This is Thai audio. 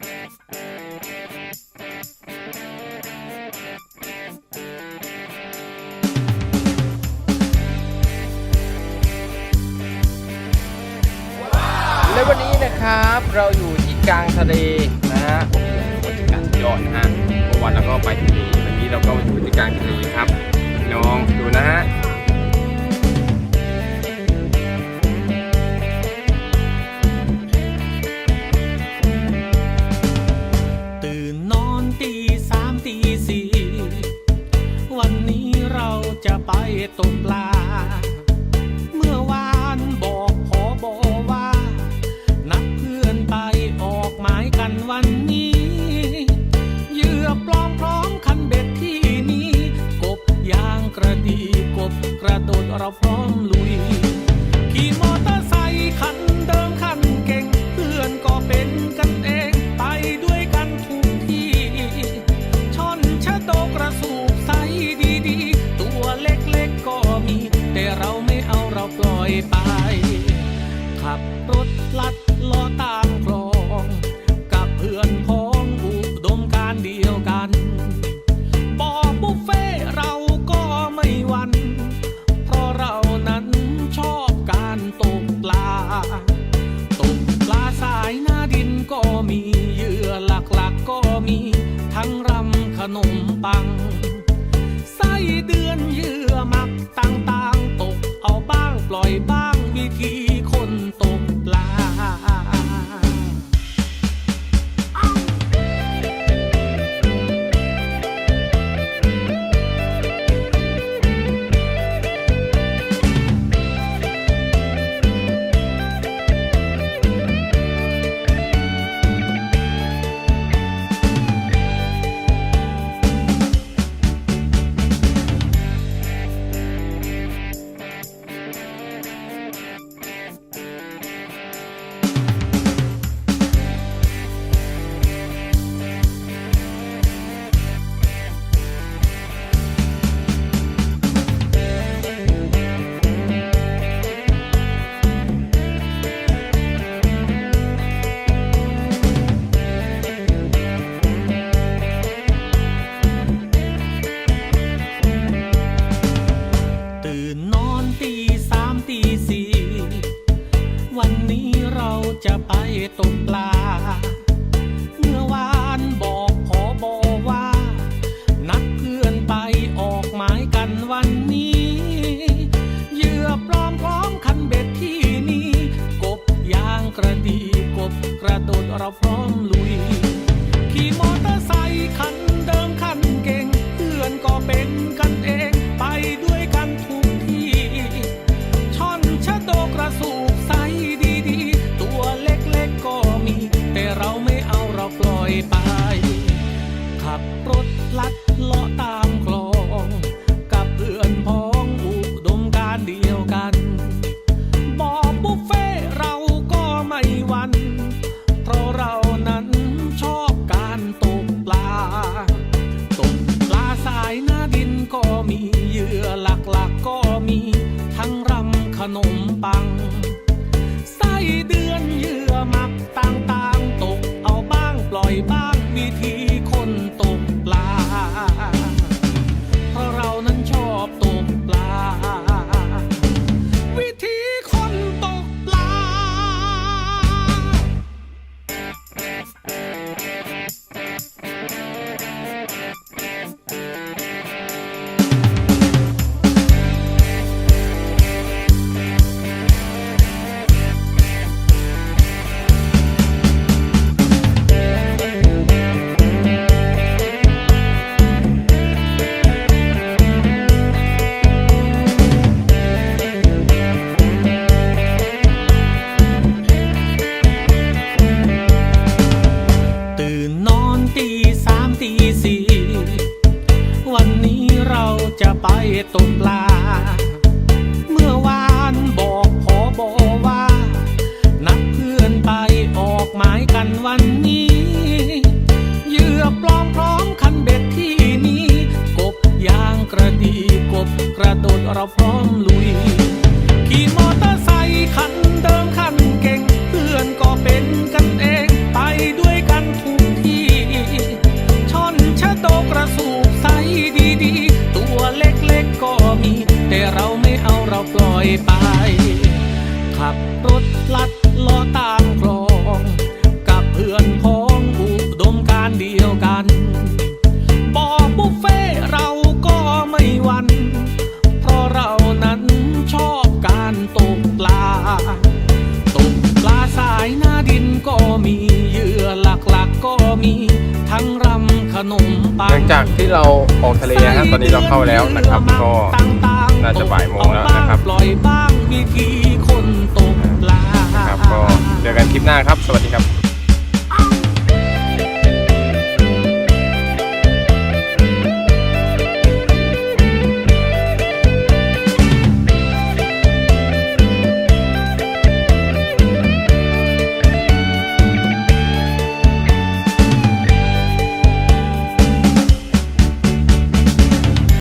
และวันนี้นะครับเราอยู่ที่กลางทะเลนะฮะโอ้โหบรรยากาศยอดนะฮะวานเราก็ไปทะเลวันนี้เราก็อยู่ที่กลางทะเลครับพี่น้อง ตกปลา เมื่อวานบอกขอบอว่า นัดเพื่อนไปออกหมายกันวันนี้เหยื่อปลอมพร้อมคันเบ็ดที่นี้ กบยางกระดีกบกระโดดเราพร้อมลุย เดือนเหยื่ จะไปตกปลา เมื่อวานบอกขอบอว่า นัดเพื่อนไปออกหมายกันวันนี้เหยื่อปลอมพร้อมคันเบ็ดที่นี่ กบยางกระดีกบกระโดดเราพร้อม ขับรถลัดเลาะตามคลอง กับเพื่อนพ้องอุดมการเดียวกัน บอกบุฟเฟ่เราก็ไม่วัน เพราะเรานั้นชอบการตกปลา ตกปลาสายหน้าดินก็มีเหยื่อหลักๆก็มี ทั้งรำขนมปัง ไส้เดือนเหยื่อ วันนี้เราจะไปตกปลา เมื่อวานบอกขอบอว่า นัดเพื่อนไปออกหมายกันวันนี้เหยื่อปลอมพร้อมคันเบ็ดที่นี้ กบยางกระดีกบกระโดดเราพร้อมลุย ปล่อยไป ขับรถลัดล้อตามคลอง กับเพื่อนพ้องอุดมการเดียวกันบอกบุฟเฟ่เราก็ไม่วัน เพราะเรานั้นชอบการตกปลา ตกปลาสายหน้าดินก็มีเหยื่อหลักๆกก็มีทั้งรำขนมปังหลังจากที่เราออกทะเลครับตอนนี้เราเข้าแล้วนะครับก็ น่าจะบ่ายโมงแล้วนะครับปล่อยบ้างวิธีคนตกปลานะครับก็เจอกันคลิปหน้าครับ สวัสดีครับ